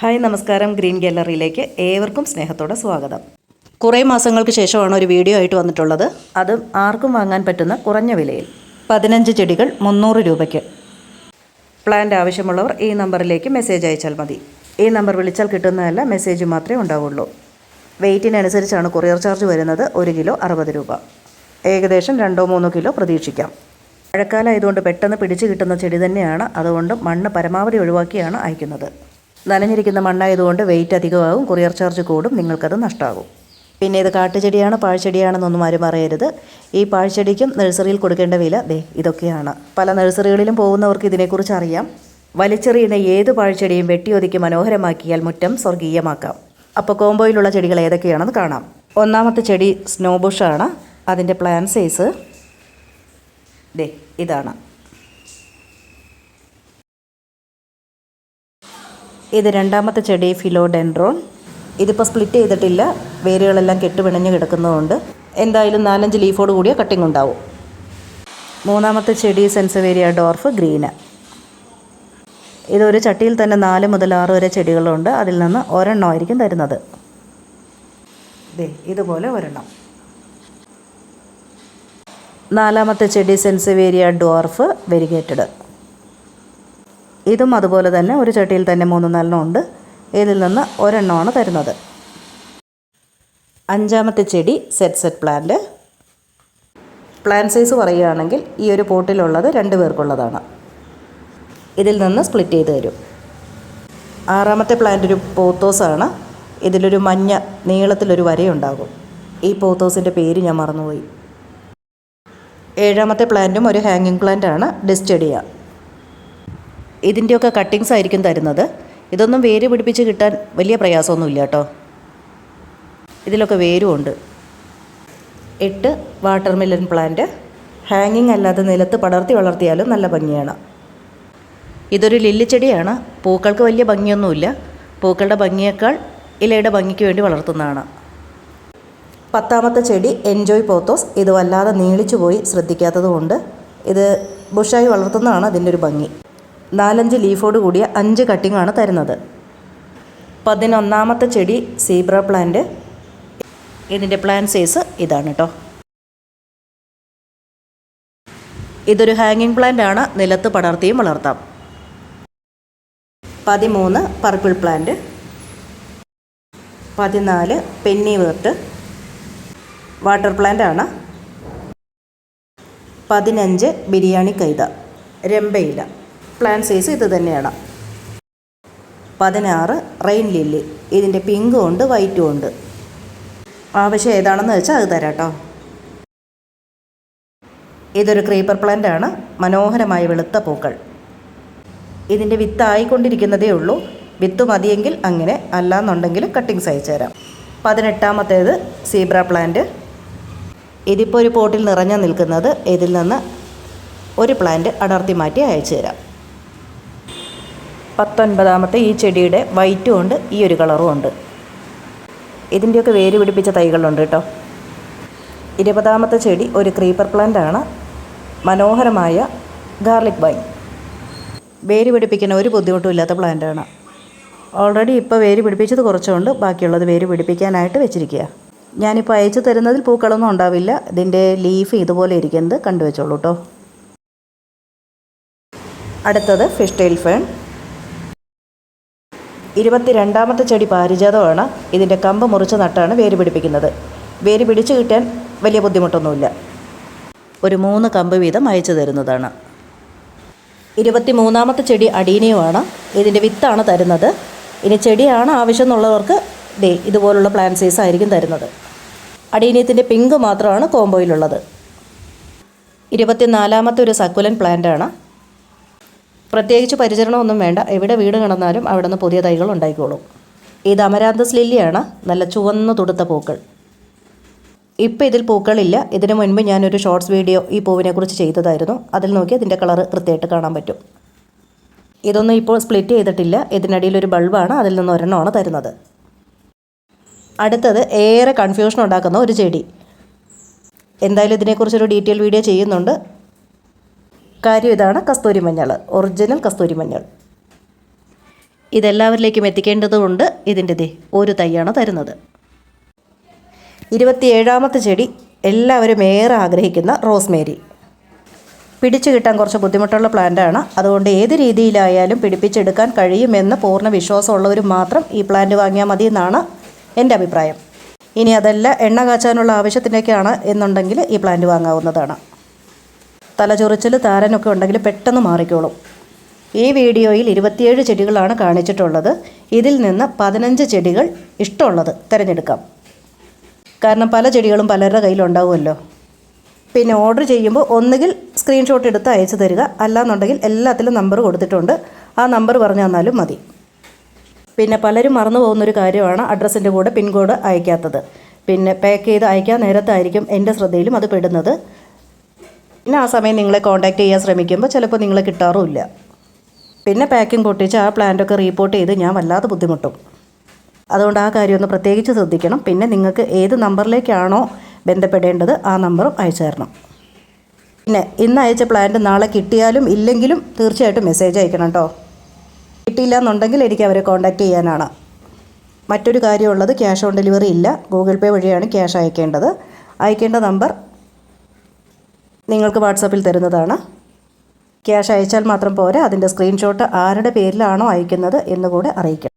Hi നമസ്കാരം. Green ഗാലറിയിലേക്ക് ഏവർക്കും സ്നേഹത്തോടെ സ്വാഗതം. കുറേ മാസങ്ങൾക്ക് ശേഷമാണ് ഒരു വീഡിയോ ആയിട്ട് വന്നിട്ടുള്ളത്. അത് ആർക്കും വാങ്ങാൻ പറ്റുന്ന കുറഞ്ഞ വിലയിൽ. പതിനഞ്ച് ചെടികൾ മുന്നൂറ് രൂപയ്ക്ക്. പ്ലാന്റ് ആവശ്യമുള്ളവർ ഈ നമ്പറിലേക്ക് മെസ്സേജ് അയച്ചാൽ മതി. ഈ നമ്പർ വിളിച്ചാൽ കിട്ടുന്നതല്ല മെസ്സേജ് മാത്രമേ ഉണ്ടാവുള്ളൂ. വെയ്റ്റിനനുസരിച്ചാണ് കൊറിയർ ചാർജ് വരുന്നത് ഒരു കിലോ അറുപത് രൂപ. ഏകദേശം രണ്ടോ മൂന്നോ കിലോ പ്രതീക്ഷിക്കാം. മഴക്കാലമായതുകൊണ്ട് പെട്ടെന്ന് പിടിച്ചു കിട്ടുന്ന ചെടി തന്നെയാണ്. അതുകൊണ്ട് മണ്ണ് പരമാവധി ഒഴിവാക്കിയാണ് അയക്കുന്നത്. നനഞ്ഞിരിക്കുന്ന മണ്ണായതുകൊണ്ട് വെയിറ്റ് അധികമാകും. കൊറിയർ ചാർജ് കൂടും. നിങ്ങൾക്കത് നഷ്ടമാകും പിന്നെ ഇത് കാട്ടുചെടിയാണ് പാഴ്ചെടിയാണെന്നൊന്നും ആരും അറിയരുത് ഈ പാഴ്ചെടിക്കും നഴ്സറിയിൽ കൊടുക്കേണ്ട വില ദേ ഇതൊക്കെയാണ്. പല നഴ്സറികളിലും പോകുന്നവർക്ക് ഇതിനെക്കുറിച്ച് അറിയാം. വലിച്ചെറിയുന്ന ഏത് പാഴ്ചെടിയും വെട്ടിയൊതുക്കി മനോഹരമാക്കിയാൽ മുറ്റം സ്വർഗീയമാക്കാം. അപ്പോൾ കോമ്പോയിലുള്ള ചെടികൾ ഏതൊക്കെയാണെന്ന് കാണാം. ഒന്നാമത്തെ ചെടി സ്നോബുഷാണ് അതിന്റെ പ്ലാൻ സൈസ് ദേ ഇതാണ്. ഇത് രണ്ടാമത്തെ ചെടി ഫിലോഡെൻഡ്രോൺ. ഇതിപ്പോൾ സ്പ്ലിറ്റ് ചെയ്തിട്ടില്ല. വേരുകളെല്ലാം കെട്ടുപിണഞ്ഞ് കിടക്കുന്നതുകൊണ്ട് എന്തായാലും നാലഞ്ച് ലീഫോട് കൂടിയ കട്ടിങ് ഉണ്ടാവും. മൂന്നാമത്തെ ചെടി സെൻസവേരിയ ഡോർഫ് ഗ്രീന് ഇതൊരു ചട്ടിയിൽ തന്നെ നാല് മുതൽ ആറ് വരെ ചെടികളുണ്ട്. അതിൽ നിന്ന് ഒരെണ്ണം ഒരെണ്ണമായിരിക്കും തരുന്നത്. ഇതുപോലെ ഒരെണ്ണം. നാലാമത്തെ ചെടി സെൻസവേരിയ ഡോർഫ് വെരിഗേറ്റഡ് ഇതും അതുപോലെ തന്നെ ഒരു ചട്ടിയിൽ തന്നെ മൂന്ന് നാലെണ്ണം ഉണ്ട്. ഇതിൽ നിന്ന് ഒരെണ്ണമാണ് തരുന്നത്. അഞ്ചാമത്തെ ചെടി set set plant plan size പറയുകയാണെങ്കിൽ ഈ ഒരു പോട്ടിലുള്ളത് രണ്ട് പേർക്കുള്ളതാണ്. ഇതിൽ നിന്ന് സ്പ്ലിറ്റ് ചെയ്ത് തരും. ആറാമത്തെ പ്ലാന്റ് ഒരു പോത്തോസാണ് ഇതിലൊരു മഞ്ഞ നീളത്തിലൊരു വരയുണ്ടാകും. ഈ പോത്തോസിന്റെ പേര് ഞാൻ മറന്നുപോയി. ഏഴാമത്തെ പ്ലാന്റും ഒരു ഹാങ്ങിങ് പ്ലാന്റ് ആണ്. ഡിസ്റ്റഡിയ ഇതിന്റെയൊക്കെ കട്ടിങ്സ് ആയിരിക്കും തരുന്നത്. ഇതൊന്നും വേര് പിടിപ്പിച്ച് കിട്ടാൻ വലിയ പ്രയാസമൊന്നുമില്ല കേട്ടോ. ഇതിലൊക്കെ വേരും ഉണ്ട്. എട്ട് വാട്ടർ മെല്ലൻ പ്ലാന്റ് ഹാങ്ങിങ് അല്ലാതെ നിലത്ത് പടർത്തി വളർത്തിയാലും നല്ല ഭംഗിയാണ്. ഇതൊരു ലില്ലിച്ചെടിയാണ് പൂക്കൾക്ക് വലിയ ഭംഗിയൊന്നുമില്ല. പൂക്കളുടെ ഭംഗിയേക്കാൾ ഇലയുടെ ഭംഗിക്ക് വേണ്ടി വളർത്തുന്നതാണ്. പത്താമത്തെ ചെടി എൻജോയ് പോത്തോസ് ഇത് വല്ലാതെ നീളിച്ചു പോയി ശ്രദ്ധിക്കാത്തതുകൊണ്ട് ഇത് ബുഷായി വളർത്തുന്നതാണ് അതിന്റെ ഒരു ഭംഗി. നാലഞ്ച് ലീഫോട് കൂടിയ അഞ്ച് കട്ടിങ്ങാണ് തരുന്നത്. പതിനൊന്നാമത്തെ ചെടി സീബ്ര പ്ലാന്റ്. ഇതിന്റെ പ്ലാൻ സൈസ് ഇതാണ് കേട്ടോ ഇതൊരു ഹാങ്ങിങ് പ്ലാന്റ് ആണ്. നിലത്ത് പടർത്തിയും വളർത്താം. പതിമൂന്ന് പർപ്പിൾ പ്ലാന്റ്. പതിനാല് പെന്നി വേർട്ട്. വാട്ടർ പ്ലാന്റ് ആണ്. പതിനഞ്ച് ബിരിയാണി കൈത. രമ്പയില. പ്ലാൻ സൈസ് ഇത് തന്നെയാണ്. പതിനാറ് റെയിൻ ലില്ലി. ഇതിന്റെ പിങ്കും ഉണ്ട് വൈറ്റും ഉണ്ട്. ആവശ്യം ഏതാണെന്ന് വെച്ചാൽ അത് തരാം കേട്ടോ ഇതൊരു ക്രീപ്പർ പ്ലാന്റ് ആണ്. മനോഹരമായ വെളുത്ത പൂക്കൾ. ഇതിന്റെ വിത്ത് ആയിക്കൊണ്ടിരിക്കുന്നതേ ഉള്ളൂ. വിത്ത് മതിയെങ്കിൽ അങ്ങനെ അല്ലാന്നുണ്ടെങ്കിൽ കട്ടിങ്സ് അയച്ചു തരാം. പതിനെട്ടാമത്തേത് സീബ്ര പ്ലാന്റ്. ഇതിപ്പോൾ ഒരു പോട്ടിൽ നിറഞ്ഞു നിൽക്കുന്നത്. ഇതിൽ നിന്ന് ഒരു പ്ലാന്റ് അടർത്തി മാറ്റി അയച്ചു തരാം. പത്തൊൻപതാമത്തെ ഈ ചെടിയുടെ വൈറ്റും ഉണ്ട് ഈ ഒരു കളറും ഉണ്ട്. ഇതിന്റെയൊക്കെ വേര് പിടിപ്പിച്ച തൈകളുണ്ട് കേട്ടോ. ഇരുപതാമത്തെ ചെടി ഒരു ക്രീപ്പർ പ്ലാന്റ് ആണ്. മനോഹരമായ ഗാർലിക് വൈൻ. വേര് പിടിപ്പിക്കുന്ന ഒരു ബുദ്ധിമുട്ടും ഇല്ലാത്ത പ്ലാന്റാണ് ഓൾറെഡി ഇപ്പോൾ വേര് പിടിപ്പിച്ചത് കുറച്ചുകൊണ്ട് ബാക്കിയുള്ളത് വേര് പിടിപ്പിക്കാനായിട്ട് വെച്ചിരിക്കുക. ഞാനിപ്പോൾ അയച്ചു തരുന്നതിൽ പൂക്കളൊന്നും ഉണ്ടാവില്ല ഇതിന്റെ ലീഫ് ഇതുപോലെ ഇരിക്കുന്നത് കണ്ടുവച്ചോളൂ കേട്ടോ. അടുത്തത് ഫിഷ് ടെയിൽ ഫേൺ ഇരുപത്തിരണ്ടാമത്തെ ചെടി പാരിജാതമാണ്. ഇതിന്റെ കമ്പ് മുറിച്ച് നട്ടാണ് വേര് പിടിപ്പിക്കുന്നത്. വേര് പിടിച്ചു കിട്ടാൻ വലിയ ബുദ്ധിമുട്ടൊന്നുമില്ല. ഒരു മൂന്ന് കമ്പ് വീതം അയച്ചു തരുന്നതാണ്. ഇരുപത്തി മൂന്നാമത്തെ ചെടി അടീനിയുമാണ്. ഇതിന്റെ വിത്താണ് തരുന്നത്. ഇനി ചെടിയാണ് ആവശ്യം എന്നുള്ളവർക്ക് ദേ ഇതുപോലുള്ള പ്ലാൻ സൈസ് ആയിരിക്കും തരുന്നത്. അടീനിയത്തിന്റെ പിങ്ക് മാത്രമാണ് കോമ്പോയിലുള്ളത് ഇരുപത്തിനാലാമത്തെ ഒരു സക്കുലൻ പ്ലാന്റാണ്. പ്രത്യേകിച്ച് പരിചരണമൊന്നും വേണ്ട. എവിടെ വീട് കിടന്നാലും അവിടെ നിന്ന് പുതിയ തൈകൾ ഉണ്ടായിക്കോളും. ഇത് അമരാന്തസ് ലില്ലിയാണ് നല്ല ചുവന്ന് തുടുത്ത പൂക്കൾ. ഇപ്പം ഇതിൽ പൂക്കളില്ല. ഇതിനു മുൻപ് ഞാനൊരു ഷോർട്സ് വീഡിയോ ഈ പൂവിനെക്കുറിച്ച് ചെയ്തതായിരുന്നു. അതിൽ നോക്കി അതിന്റെ കളർ കൃത്യമായിട്ട് കാണാൻ പറ്റും. ഇതൊന്നും ഇപ്പോൾ സ്പ്ലിറ്റ് ചെയ്തിട്ടില്ല. ഇതിനിടയിൽ ഒരു ബൾബാണ്. അതിൽ നിന്ന് ഒരെണ്ണമാണ് തരുന്നത്. അടുത്തത് ഏറെ കൺഫ്യൂഷൻ ഉണ്ടാക്കുന്ന ഒരു ചെടി. എന്തായാലും ഇതിനെക്കുറിച്ചൊരു ഡീറ്റെയിൽ വീഡിയോ ചെയ്യുന്നുണ്ട്. കാര്യം ഇതാണ് കസ്തൂരി മഞ്ഞൾ ഒറിജിനൽ കസ്തൂരി മഞ്ഞൾ. ഇതെല്ലാവരിലേക്കും എത്തിക്കേണ്ടതുകൊണ്ട് ഇതിന്റെ ദേ ഒരു തൈയാണ് തരുന്നത്. ഇരുപത്തിയേഴാമത്തെ ചെടി എല്ലാവരും ഏറെ ആഗ്രഹിക്കുന്ന റോസ്മേരി. പിടിച്ചു കിട്ടാൻ കുറച്ച് ബുദ്ധിമുട്ടുള്ള പ്ലാന്റാണ്. അതുകൊണ്ട് ഏത് രീതിയിലായാലും പിടിപ്പിച്ചെടുക്കാൻ കഴിയുമെന്ന് പൂർണ വിശ്വാസമുള്ളവർ മാത്രം ഈ പ്ലാന്റ് വാങ്ങിയാൽ മതി എന്നാണ് എന്റെ അഭിപ്രായം. ഇനി അതല്ല എണ്ണ കാച്ചാനുള്ള ആവശ്യത്തിനൊക്കെയാണ് എന്നുണ്ടെങ്കിൽ ഈ പ്ലാന്റ് വാങ്ങാവുന്നതാണ്. തലചൊറിച്ചിൽ താരനൊക്കെ ഉണ്ടെങ്കിൽ പെട്ടെന്ന് മാറിക്കോളും. ഈ വീഡിയോയിൽ ഇരുപത്തിയേഴ് ചെടികളാണ് കാണിച്ചിട്ടുള്ളത്. ഇതിൽ നിന്ന് പതിനഞ്ച് ചെടികൾ ഇഷ്ടമുള്ളത് തിരഞ്ഞെടുക്കാം. കാരണം പല ചെടികളും പലരുടെ കയ്യിലുണ്ടാവുമല്ലോ പിന്നെ ഓർഡർ ചെയ്യുമ്പോൾ ഒന്നുകിൽ സ്ക്രീൻഷോട്ട് എടുത്ത് അയച്ചു തരിക. അല്ലാന്നുണ്ടെങ്കിൽ എല്ലാത്തിലും നമ്പർ കൊടുത്തിട്ടുണ്ട്. ആ നമ്പർ പറഞ്ഞു തന്നാലും മതി. പിന്നെ പലരും മറന്നു പോകുന്നൊരു കാര്യമാണ് അഡ്രസ്സിന്റെ കൂടെ പിൻകോഡ് അയക്കാത്തത്. പിന്നെ പാക്ക് ചെയ്ത് അയക്കാൻ നേരത്തായിരിക്കും എന്റെ ശ്രദ്ധയിലും അത് പെടുന്നത്. പിന്നെ ആ സമയം നിങ്ങളെ കോൺടാക്റ്റ് ചെയ്യാൻ ശ്രമിക്കുമ്പോൾ ചിലപ്പോൾ നിങ്ങളെ കിട്ടാറുമില്ല. പിന്നെ പാക്കിംഗ് പൊട്ടിച്ച് ആ പ്ലാന്റൊക്കെ റീപ്പോർട്ട് ചെയ്ത് ഞാൻ വല്ലാതെ ബുദ്ധിമുട്ടും. അതുകൊണ്ട് ആ കാര്യം ഒന്ന് പ്രത്യേകിച്ച് ശ്രദ്ധിക്കണം. പിന്നെ നിങ്ങൾക്ക് ഏത് നമ്പറിലേക്കാണോ ബന്ധപ്പെടേണ്ടത് ആ നമ്പറും അയച്ചു തരണം. പിന്നെ ഇന്ന് അയച്ച പ്ലാന്റ് നാളെ കിട്ടിയാലും ഇല്ലെങ്കിലും തീർച്ചയായിട്ടും മെസ്സേജ് അയക്കണം കേട്ടോ കിട്ടിയില്ല എന്നുണ്ടെങ്കിൽ എനിക്ക് അവരെ കോൺടാക്റ്റ് ചെയ്യാനാണ്. മറ്റൊരു കാര്യമുള്ളത് ക്യാഷ് ഓൺ ഡെലിവറി ഇല്ല. ഗൂഗിൾ പേ വഴിയാണ് ക്യാഷ് അയക്കേണ്ടത്. അയക്കേണ്ട നമ്പർ നിങ്ങൾക്ക് വാട്സാപ്പിൽ തരുന്നതാണ്. ക്യാഷ് അയച്ചാൽ മാത്രം പോരാ അതിന്റെ സ്ക്രീൻഷോട്ട് ആരുടെ പേരിലാണോ അയക്കുന്നത് എന്നുകൂടെ അറിയിക്കണം